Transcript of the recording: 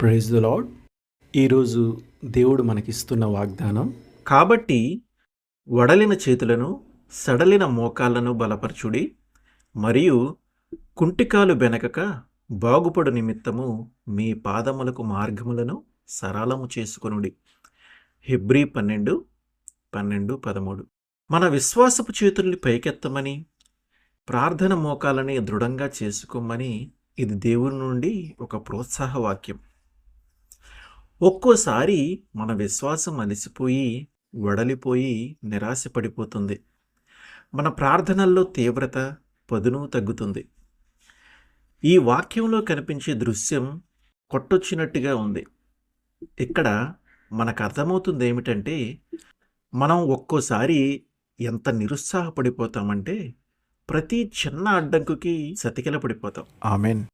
Praise the lord ఈరోజు దేవుడు మనకిస్తున్న వాగ్దానం కాబట్టి వడలిన చేతులను సడలిన మోకాళ్ళను బలపరచుడి మరియు కుంటికాలు బెనకక బాగుపడు నిమిత్తము మీ పాదములకు మార్గములను సరళము చేసుకొనుడి. హెబ్రీ పన్నెండు పన్నెండు పదమూడు. మన విశ్వాసపు చేతుల్ని పైకెత్తమని ప్రార్థన మోకాలని దృఢంగా చేసుకోమని ఇది దేవుని నుండి ఒక ప్రోత్సాహ వాక్యం ఒక్కోసారి మన విశ్వాసం అలసిపోయి వడలిపోయి నిరాశపడిపోతుంది. మన ప్రార్థనల్లో తీవ్రత పదును తగ్గుతుంది. ఈ వాక్యంలో కనిపించే దృశ్యం కొట్టొచ్చినట్టుగా ఉంది. ఇక్కడ మనకు అర్థమవుతుంది ఏమిటంటే మనం ఒక్కోసారి ఎంత నిరుత్సాహపడిపోతామంటే ప్రతి చిన్న అడ్డంకుకి సతికిల పడిపోతాం ఆమెన్.